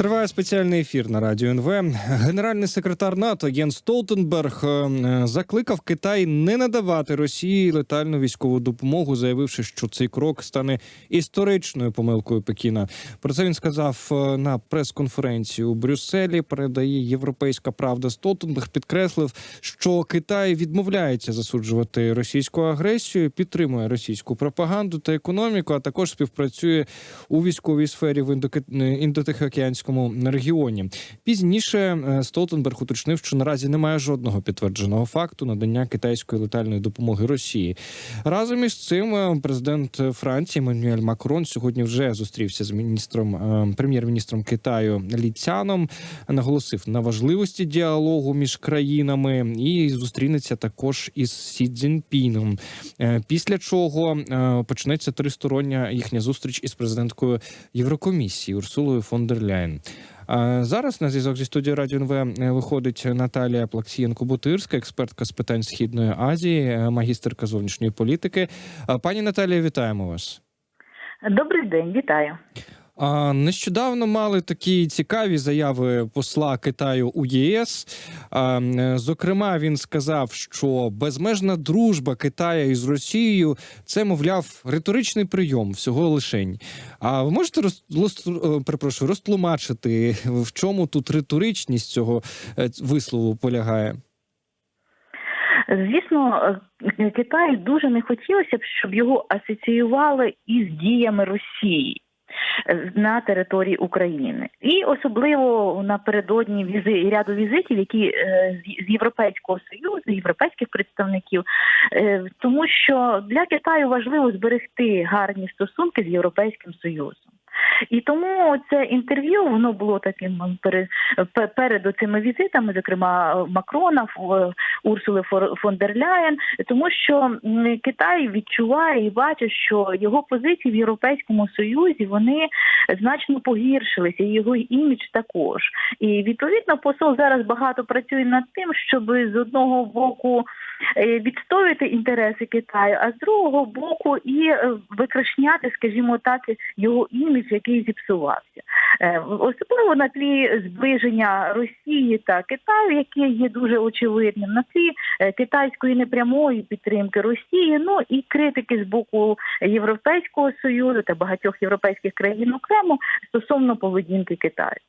Триває спеціальний ефір на радіо НВ. Генеральний секретар НАТО Єн Столтенберг е, закликав Китай не надавати Росії летальну військову допомогу, заявивши, що цей крок стане історичною помилкою Пекіна. Про це він сказав е, на прес-конференції у Брюсселі. Передає Європейська Правда. Столтенберг підкреслив, що Китай відмовляється засуджувати російську агресію, підтримує російську пропаганду та економіку, а також співпрацює у військовій сфері в індотихоокеанському регіоні. Пізніше е, Столтенберг уточнив, що наразі немає жодного підтвердженого факту надання китайської летальної допомоги Росії. Разом із цим е, президент Франції Мануель Макрон сьогодні вже зустрівся з міністром е, прем'єр-міністром Китаю Лі Цяном, наголосив на важливості діалогу між країнами і зустрінеться також із Сі Цзіньпіном. Після чого почнеться тристороння їхня зустріч із президенткою Єврокомісії Урсулою фон дер Ляйн. Зараз на зв'язок зі студією Радіо НВ виходить Наталія Плаксієнко Бутирська, експертка з питань східної Азії, магістерка зовнішньої політики. Пані Наталія, вітаємо вас. Добрий день, вітаю. А нещодавно мали такі цікаві заяви посла Китаю у ЄС. А, Зокрема, він сказав, що безмежна дружба Китая із Росією це, мовляв, риторичний прийом всього лишень. А ви можете роз, роз, перепрошую, розтлумачити, в чому тут риторичність цього вислову полягає? Звісно, Китаю дуже не хотілося б, щоб його асоціювали із діями Росії на території України, і особливо напередодні візи ряду візитів, які е, з Європейського союзу, європейських представників, е, тому що для Китаю важливо зберегти гарні стосунки з європейським союзом. І тому це інтерв'ю воно було таким перед цими візитами, зокрема Макрона, Урсули фон дер Ляєн, тому що Китай відчуває і бачить, що його позиції в Європейському Союзі вони значно погіршилися, і його імідж також. І відповідно посол зараз багато працює над тим, щоб з одного боку е, відстоювати інтереси Китаю, а з другого боку і е, викришняти, скажімо так, його імідж який зіпсувався, е, особливо на тлі зближення Росії та Китаю, яке є дуже очевидним, на тлі е, китайської непрямої підтримки Росії, ну і критики з боку Європейського союзу та багатьох європейських країн окремо стосовно поведінки Китаю.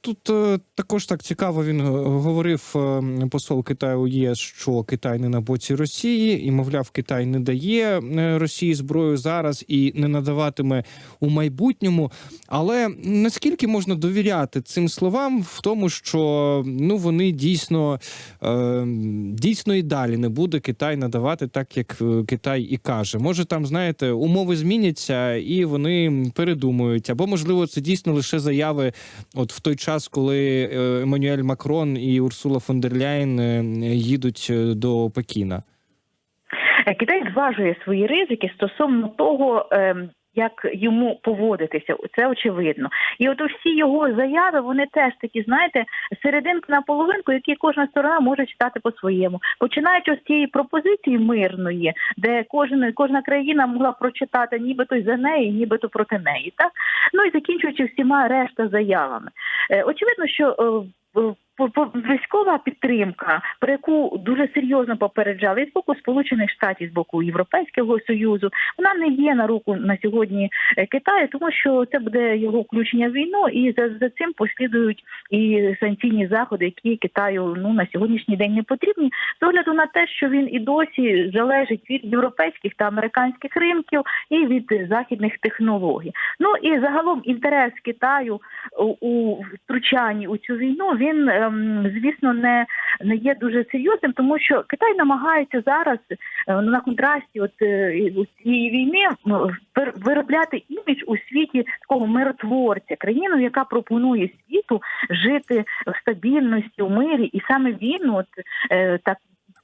Тут е, також так цікаво він говорив е, посол Китаю ЄС, що Китай не на боці Росії, і мовляв, Китай не дає е, Росії зброю зараз і не надаватиме у майбутньому. Але наскільки можна довіряти цим словам в тому, що ну вони дійсно дійсно і далі не буде Китай надавати так, як Китай і каже. Може, там знаєте, умови зміняться і вони передумують, або можливо це дійсно лише заяви. От в той час, коли е, Еммануель Макрон і Урсула фон дер Ляйн е, їдуть е, до Пекіна? Китай зважує свої ризики стосовно того. Як йому поводитися, це очевидно, і от всі його заяви вони теж такі, знаєте, серединку на половинку, які кожна сторона може читати по-своєму, починаючи з цієї пропозиції мирної, де кожна кожна країна могла прочитати нібито за неї, нібито проти неї, так? Ну і закінчуючи всіма решта заявами. Е, очевидно, що е, військова підтримка, про яку дуже серйозно попереджали з боку Сполучених Штатів, з боку Європейського союзу, вона не є на руку на сьогодні е, Китаю, тому що це буде його включення в війну, і за за цим послідують і санкційні заходи, які Китаю ну на сьогоднішній день не потрібні, з огляду на те, що він і досі залежить від європейських та американських ринків і від західних технологій. Ну і загалом інтерес Китаю у втручанні у цю війну він. Звісно, не не є дуже серйозним, тому що Китай намагається зараз е, на контрасті от е, цієї війни ну, виробляти імідж у світі такого миротворця, країну, яка пропонує світу жити в стабільності, у мирі, і саме він от е, так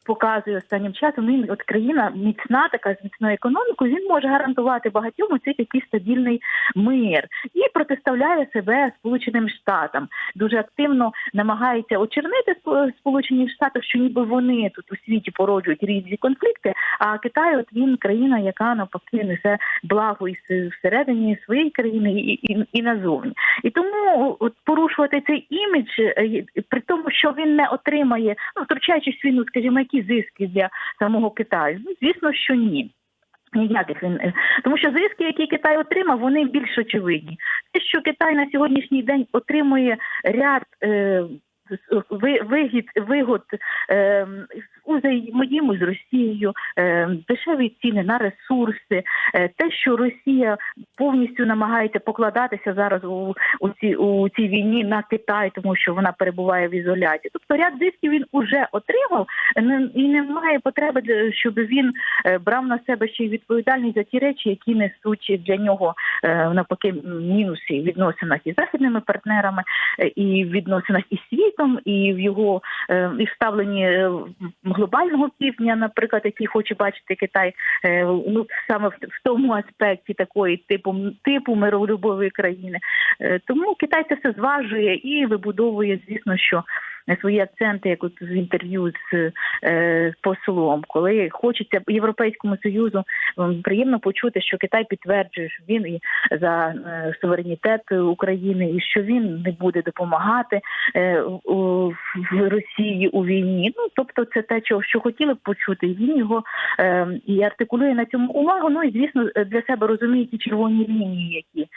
показує останнім часом. Він от країна міцна, така з міцною економікою. Він може гарантувати багатьом оцей такий стабільний мир і протиставляє себе Сполученим Штатам. Дуже активно намагається очернити Сполучені Штати, що ніби вони тут у світі породжують різні конфлікти. А Китай, от він країна, яка навпаки несе благо і всередині своєї країни і, і, і назовні. І тому от порушувати цей імідж, е, при тому, що він не отримає, ну втручаючись війну, скажімо, які зиски для самого Китаю. Ну звісно, що ні. Ніяких він е, тому, що зиски, які Китай отримав, вони більш очевидні. Те, що Китай на сьогоднішній день отримує ряд е, вигід, вигод е, у взаємодії з Росією, е, дешеві ціни на ресурси, е, те, що Росія повністю намагається покладатися зараз у, у, цій, у цій війні на Китай, тому що вона перебуває в ізоляції. Тобто ряд зисків він уже отримав і немає потреби, для- щоб він е, брав на себе ще й відповідальність за ті речі, які несуть для нього е, навпаки мінуси в відносинах із західними партнерами, е, і в відносинах із світом, і в його е, і в ставленні е, глобального півдня, наприклад, який хоче бачити Китай, е, ну саме в, тому аспекті такої типу типу миролюбової країни. Е, Тому Китай це все зважує і вибудовує, звісно, що свої акценти, як от інтерв'ю з е, послом, коли хочеться Європейському союзу приємно почути, що Китай підтверджує, що він і за е, суверенітет України, і що він не буде допомагати е, у- в Росії у війні. Ну тобто, це те, що, що хотіли б почути, він його е, і артикулює на цьому увагу. Ну і звісно, для себе розуміє ті червоні лінії, які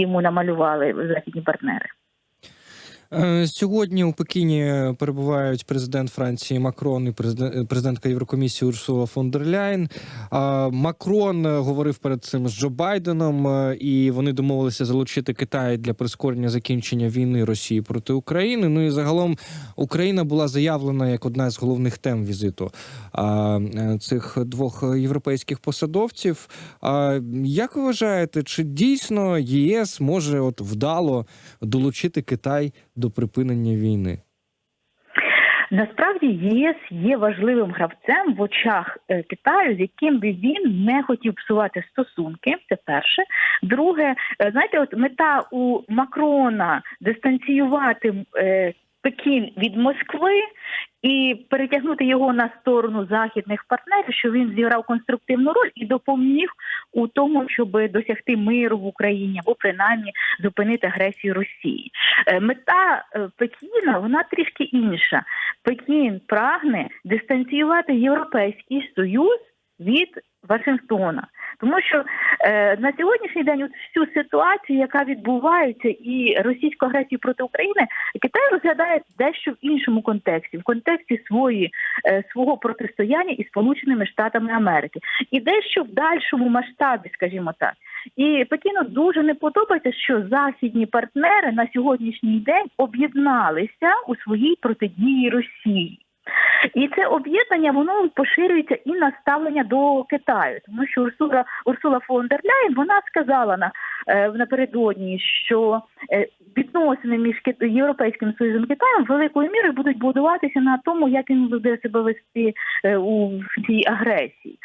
йому намалювали західні партнери. Е, Сьогодні у Пекіні перебувають президент Франції Макрон і президен- президентка Єврокомісії Урсула фон дер Ляйн. Макрон е, говорив перед цим з Джо Байденом, е, і вони домовилися залучити Китай для прискорення закінчення війни Росії проти України. Ну і загалом Україна була заявлена як одна з головних тем візиту е, цих двох європейських посадовців. Як ви вважаєте, чи дійсно ЄС може от вдало долучити Китай до припинення війни? Насправді ЄС є важливим гравцем в очах е, Китаю, з яким би він не хотів псувати стосунки. Це перше. Друге, е, знаєте, от мета у Макрона дистанціювати е, Пекін від Москви і перетягнути його на сторону західних партнерів, що він зіграв конструктивну роль і допоміг у тому, щоб досягти миру в Україні або принаймні зупинити агресію Росії. Е, Мета е, Пекіна вона трішки інша. Пекін прагне дистанціювати Європейський Союз від Вашингтона, тому що е, на сьогоднішній день всю ситуацію, яка відбувається, і російську агресію проти України, Китай розглядає дещо в іншому контексті, в контексті свої, е, свого протистояння із Сполученими Штатами Америки, і дещо в дальшому масштабі, скажімо так. І Пекіну дуже не подобається, що західні партнери на сьогоднішній день об'єдналися у своїй протидії Росії. І це об'єднання воно поширюється і на ставлення до Китаю, тому що Урсула Урсула фон дер Ляєн вона сказала на е, напередодні, що е, відносини між Європейським Союзом і Китаєм великою мірою будуть будуватися на тому, як він буде себе вести е, у цій агресії.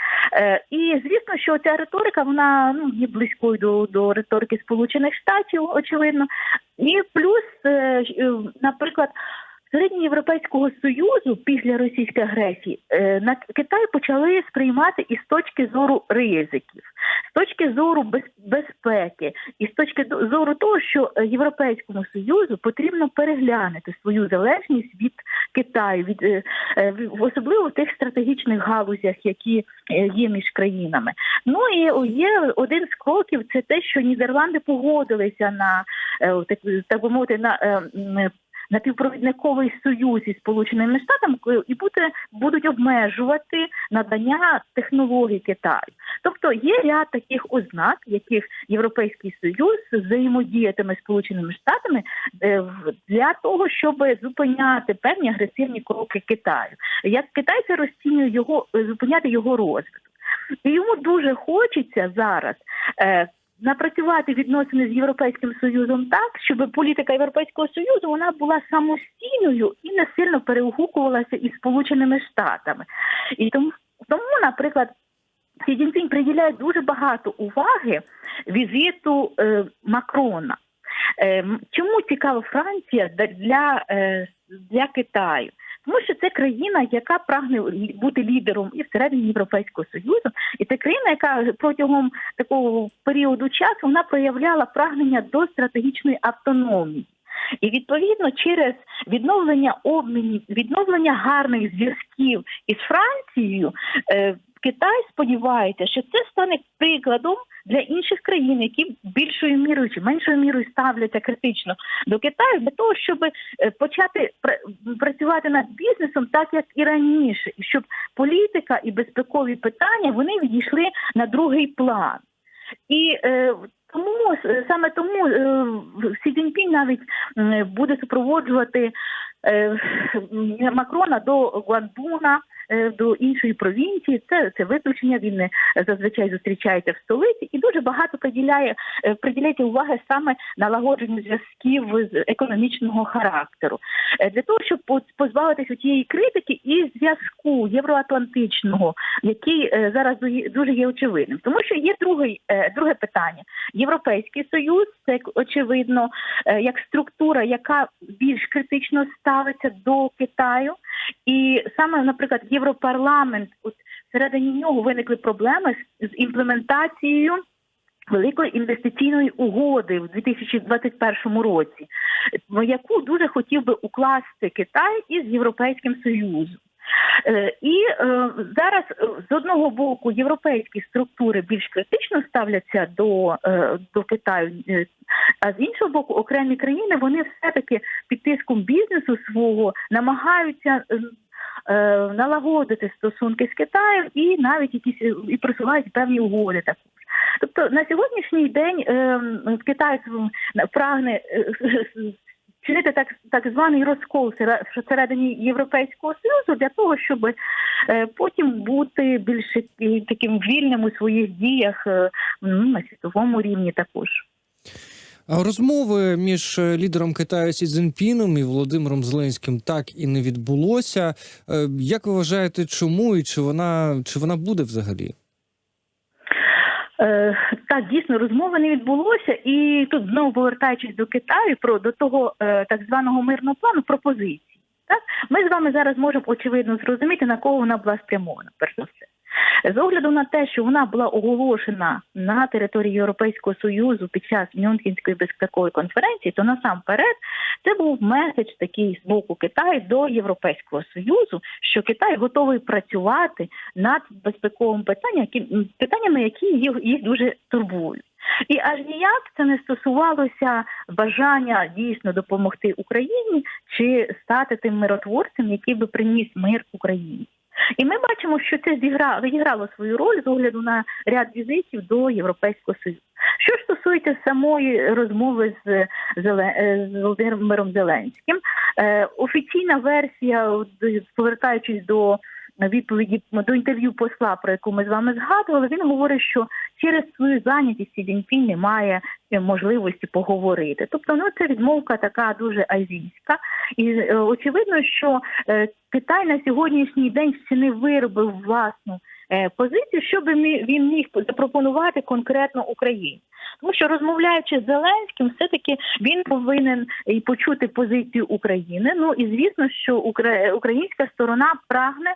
І звісно, що ця риторика вона ну є близькою до, до риторики Сполучених Штатів, очевидно. І плюс, наприклад. Середньоєвропейського союзу після російської агресії е, на Китай почали сприймати і з точки зору ризиків, з точки зору безпеки, і з точки зору того, що Європейському союзу потрібно переглянути свою залежність від Китаю, від е, е, особливо в тих стратегічних галузях, які є між країнами. Ну і є один з кроків, це те, що Нідерланди погодилися на так би мовити на. Напівпровідниковий союз із Сполученими Штатами і буде будуть обмежувати надання технологій Китаю. Тобто є ряд таких ознак, яких Європейський Союз взаємодіятиме з Сполученими Штатами е, для того, щоб зупиняти певні агресивні кроки Китаю. Як Китай це розцінює його е, зупиняти його розвиток. І йому дуже хочеться зараз. Е, напрацювати відносини з Європейським Союзом так, щоб політика Європейського Союзу вона була самостійною і не сильно перегукувалася із Сполученими Штатами. І тому, тому наприклад, Сі Цзіньпінь приділяє дуже багато уваги візиту е, Макрона. Е, чому цікава Франція для, е, для Китаю? Тому що це країна, яка прагне бути лідером і всередині Європейського союзу, і це країна, яка протягом такого періоду часу вона проявляла прагнення до стратегічної автономії. І відповідно через відновлення обмінів, відновлення гарних зв'язків із Францією, е, Китай сподівається, що це стане прикладом для інших країн, які більшою мірою чи меншою мірою ставляться критично до Китаю для того, щоб е, почати пра- працювати над бізнесом так, як і раніше, і щоб політика і безпекові питання вони відійшли на другий план. І е, тому е, саме тому е, Сі Цзіньпінь навіть буде супроводжувати е, Макрона до Гуандуна, до іншої провінції. Це, це виключення. Він не зазвичай зустрічається в столиці і дуже багато приділяє е, приділяється уваги саме налагодженню зв'язків з економічного характеру Е, для того, щоб поз- позбавитися тієї критики і зв'язку євроатлантичного, який е, зараз дуже є очевидним, тому що є другий е, друге питання. Європейський союз це очевидно е, як структура, яка більш критично ставиться до Китаю, і саме, наприклад, Європарламент, от всередині нього виникли проблеми з, імплементацією. Великої інвестиційної угоди в 2021 році, яку дуже хотів би укласти Китай із Європейським Союзом. Е, І е, зараз е, з одного боку європейські структури більш критично ставляться до, до Китаю, а з іншого боку, окремі країни вони все-таки під тиском бізнесу свого намагаються налагодити стосунки з Китаєм і навіть якісь е, і просувають певні угоди також. Тобто на сьогоднішній день е, Китай прагне е, чинити так, так званий розкол всередині Європейського Союзу для того, щоб е, потім бути більш е, таким вільним у своїх діях е, ну, на світовому рівні також. Розмови між е, лідером Китаю Сі Цзіньпіном і Володимиром Зеленським так і не відбулося. Е, Як ви вважаєте, чому і чи вона чи вона буде взагалі? Е, так, дійсно, розмови не відбулося, і тут знову повертаючись до Китаю, про до того так званого мирного плану пропозиції. Так, ми з вами зараз можемо очевидно зрозуміти, на кого вона була спрямована, перш за все. З огляду на те, що вона була оголошена на території Європейського союзу під час Мюнхенської безпекової конференції, то насамперед це був меседж такий з боку Китаю до Європейського союзу, що Китай готовий працювати над безпековим питанням, питаннями, які їх, їх дуже турбують. І аж ніяк це не стосувалося бажання дійсно допомогти Україні чи стати тим миротворцем, який би приніс мир Україні. І ми бачимо, що це зіграло, відіграло свою роль з огляду на ряд візитів до Європейського Союзу. Що ж стосується самої розмови з, з Володимиром Зеленським, е, офіційна версія, повертаючись до відповіді до інтерв'ю посла, про яку ми з вами згадували, він говорить, що через свою зайнятість Сі Цзіньпінь не має е, можливості поговорити. Тобто, ну це відмовка така дуже азійська, і е, очевидно, що е, Китай на сьогоднішній день ще не виробив власну е, позицію, щоб мі- він міг запропонувати конкретно Україні. Тому що розмовляючи з Зеленським, все-таки він повинен і почути позицію України. Ну і звісно, що українська сторона прагне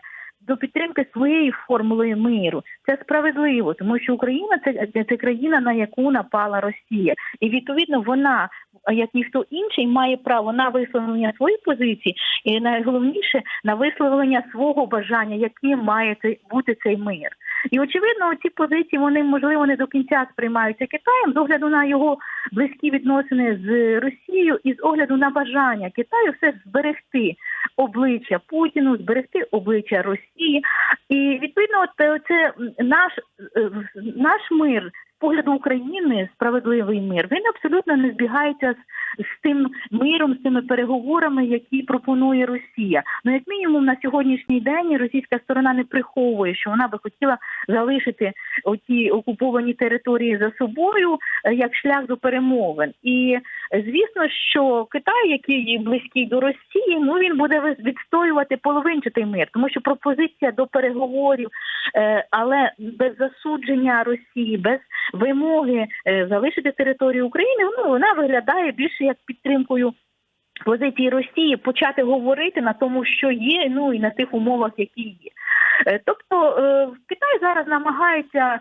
до підтримки своєї формули миру. Це справедливо, тому що Україна це, це країна, на яку напала Росія, і відповідно вона, як ніхто інший, має право на висловлення своєї позиції, і найголовніше на висловлення свого бажання, яким має бути цей мир. І очевидно, ці позиції вони можливо не до кінця сприймаються Китаєм з огляду на його близькі відносини з Росією і з огляду на бажання Китаю все зберегти обличчя Путіну, зберегти обличчя Росії. І відповідно, е, це наш, е, наш мир погляду України, справедливий мир, він абсолютно не збігається з, з тим миром, з тими переговорами, які пропонує Росія. Ну як мінімум на сьогоднішній день російська сторона не приховує, що вона би хотіла залишити оті окуповані території за собою е, як шлях до перемовин. І е, звісно, що Китай, який близький до Росії, ну він буде відстоювати половинчатий мир, тому що пропозиція до переговорів, е, але без засудження Росії, без вимоги е, залишити територію України, ну вона виглядає більше як підтримкою. Позиції Росії почати говорити на тому, що є, ну і на тих умовах, які є. Е, Тобто е, Китай зараз намагається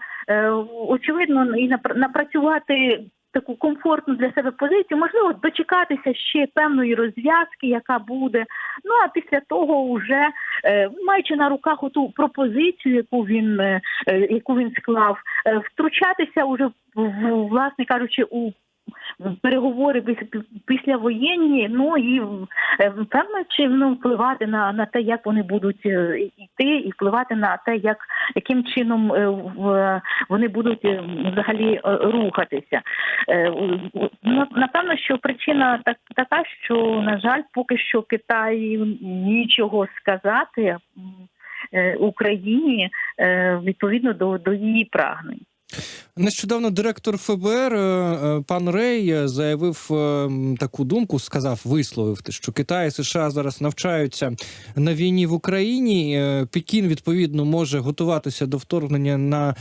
очевидно і напр- напрацювати таку комфортну для себе позицію, можливо, дочекатися ще певної розв'язки, яка буде. Ну а після того, вже е, маючи на руках оту пропозицію, яку він е, е, яку він склав, втручатися уже власне кажучи у переговори піс- післявоєнні, ну і е, певно чином впливати на, на те, як вони будуть е, йти, і впливати на те, як яким чином е, вони будуть взагалі рухатися. Ну, Напевно, що причина так така, що на жаль, поки що Китай нічого сказати Україні відповідно до, до її прагнень. Нещодавно директор ФБР е, е, пан Рей е, заявив таку думку, сказав, висловив, що Китай і США зараз навчаються на війні в Україні. Пекін відповідно може готуватися до вторгнення на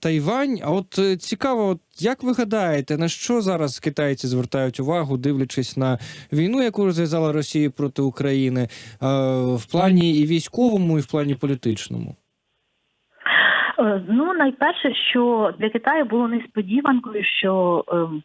Тайвань. А от цікаво, як ви гадаєте, на що зараз китайці звертають увагу, дивлячись на війну, яку розв'язала Росія проти України, в плані і військовому, і в плані політичному? Е, Ну, найперше, що для Китаю було несподіванкою, що ем,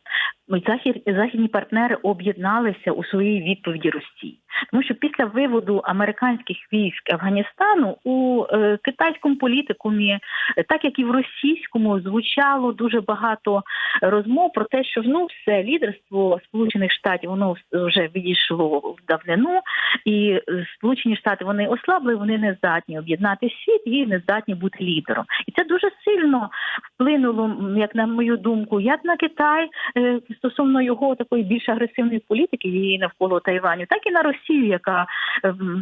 захід, західні партнери об'єдналися у своїй відповіді Росії, тому що після виводу американських військ Афганістану у е, китайському політикумі, так як і в російському, звучало дуже багато розмов про те, що ну все лідерство Сполучених Штатів воно вже відійшло в давнину, і Сполучені Штати вони ослабли, вони не здатні об'єднати світ і не здатні бути лідером. І це дуже сильно вплинуло, як на мою думку, як на Китай е, стосовно його такої більш агресивної політики її навколо Тайваню, так і на Росію, яка,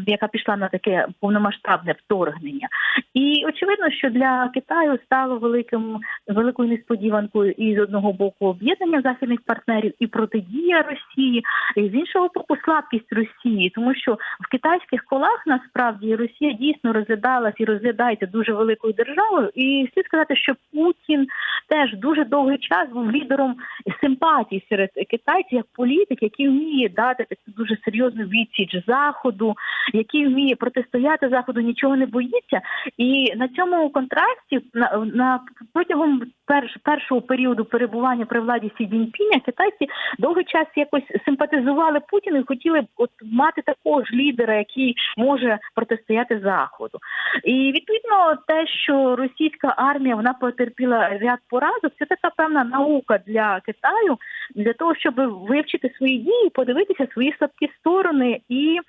яка пішла на таке повномасштабне вторгнення. І очевидно, що для Китаю стало великим великою несподіванкою і з одного боку об'єднання західних партнерів і протидія Росії, і з іншого боку слабкість Росії, тому що в китайських колах насправді Росія дійсно розглядалась і розглядається дуже великою державою. І слід сказати, що Путін теж дуже довгий час був лідером симпатій серед китайців як політик, який вміє дати таку дуже серйозну відсіч заходу, який вміє протистояти заходу, нічого не боїться. І на цьому контрасті на, на протягом перш, першого періоду перебування при владі Сі Цзіньпіня китайці довгий час якось симпатизували Путіну і хотіли от мати такого ж лідера, який може протистояти заходу. І відповідно те, що російська армія вона потерпіла ряд поразок, це така певна наука для Китаю для того, щоб вивчити свої дії, подивитися свої слабкі сторони і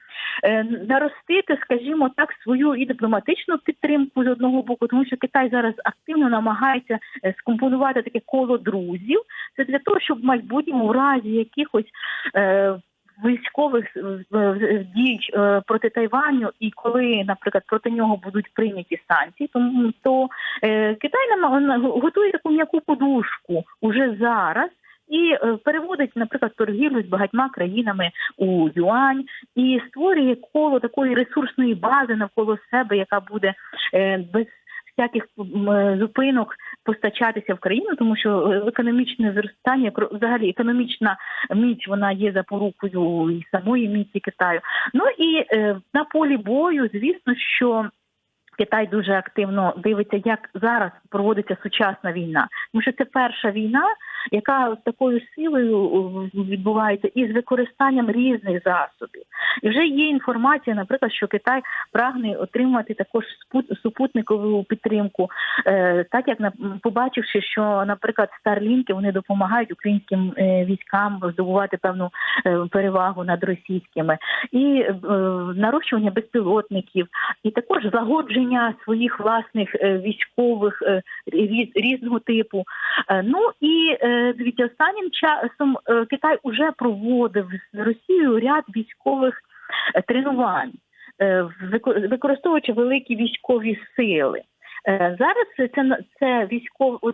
наростити, скажімо так, свою і дипломатичну підтримку з одного боку, тому що Китай зараз активно намагається е, скомпонувати таке коло друзів. Це для того, щоб в майбутньому разі якихось е, військових е, е, дій е, проти Тайваню, і коли, наприклад, проти нього будуть прийняті санкції, тому то е, Китай нам готує таку м'яку подушку уже зараз. І е, переводить, наприклад, торгівлю з багатьма країнами у юань і створює коло такої ресурсної бази навколо себе, яка буде е, без всяких е, зупинок постачатися в країну, тому що економічне зростання, взагалі економічна міць, вона є запорукою і самої міці Китаю. Ну і на полі бою, звісно, що. Китай дуже активно дивиться, як зараз проводиться сучасна війна, тому що це перша війна, яка такою силою відбувається і з використанням різних засобів. І вже є інформація, наприклад, що Китай прагне отримати також супутникову підтримку, е, так як побачивши, що, наприклад, старлінки вони допомагають українським е, військам здобувати певну е, перевагу над російськими, і е, нарощування безпілотників, і також злагодження створення своїх власних е, військових е, різного типу. Е, Ну і дивіться, останнім часом Китай вже проводив з Росією ряд військових тренувань, вико- використовуючи великі військові сили. Е, Зараз це, це, це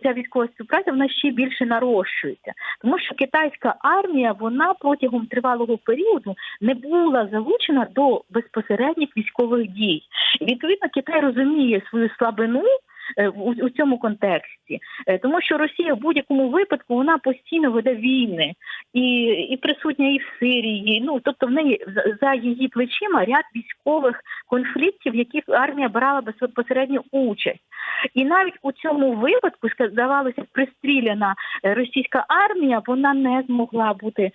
ця військова співпраця вона ще більше нарощується, тому що китайська армія вона протягом тривалого періоду не була залучена до безпосередніх військових дій. Відповідно, Китай розуміє свою слабину. Е, У, у цьому контексті, Е, тому що Росія в будь-якому випадку вона постійно веде війни і, і присутня і в Сирії. Ну тобто в неї за- її плечима ряд військових конфліктів, в яких армія брала безпосередню участь. І навіть у цьому випадку здавалося, пристріляна е, російська армія, вона не змогла бути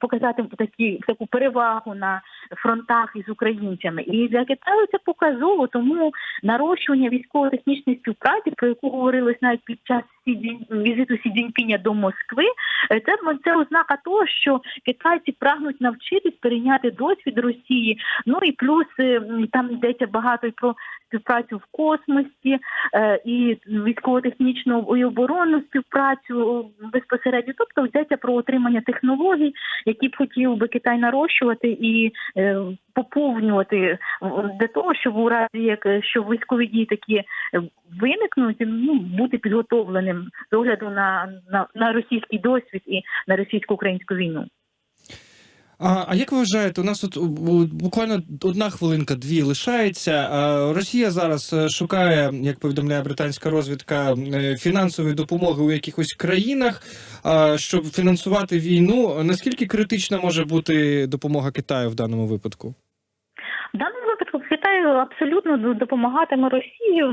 показати такі таку перевагу на фронтах із українцями. І для це показово, тому нарощування військово-технічної про яку говорилось навіть під час візиту Сі Цзіньпіня до Москви, е, це це ознака того, що китайці прагнуть навчитись перейняти досвід Росії. Ну і плюс е, там йдеться багато про співпрацю в космосі, е, і військово-технічну і оборонну співпрацю безпосередньо. Тобто йдеться про отримання технологій, які б хотів би Китай нарощувати і поповнювати для того, щоб у разі як що військові дії такі виникнуть, ну бути підготовленим з огляду на, на, на російський досвід і на російсько-українську війну. А, а як ви вважаєте, у нас от буквально одна хвилинка, дві лишається. Росія зараз е, шукає, як повідомляє британська розвідка, е, фінансової допомоги у якихось країнах, щоб фінансувати війну. Наскільки критична може бути допомога Китаю в даному випадку? В даному випадку Китай абсолютно допомагатиме Росії,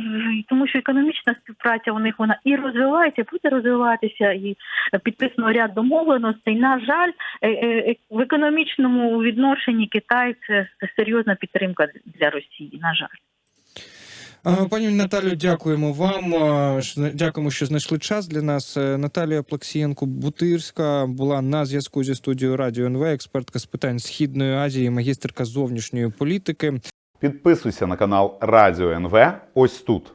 тому що економічна співпраця у них вона і розвивається, буде розвиватися, і підписано ряд домовленостей. На жаль, е, е, в економічному відношенні Китай це серйозна підтримка для Росії. На жаль. А, Пані Наталю, дякуємо вам. зна- Дякуємо, що знайшли час для нас. Е, Наталія Плаксієнко Бутирська була на зв'язку зі студією Радіо НВ, експертка з питань Східної Азії, магістерка зовнішньої політики. Підписуйся на канал Радіо НВ ось тут.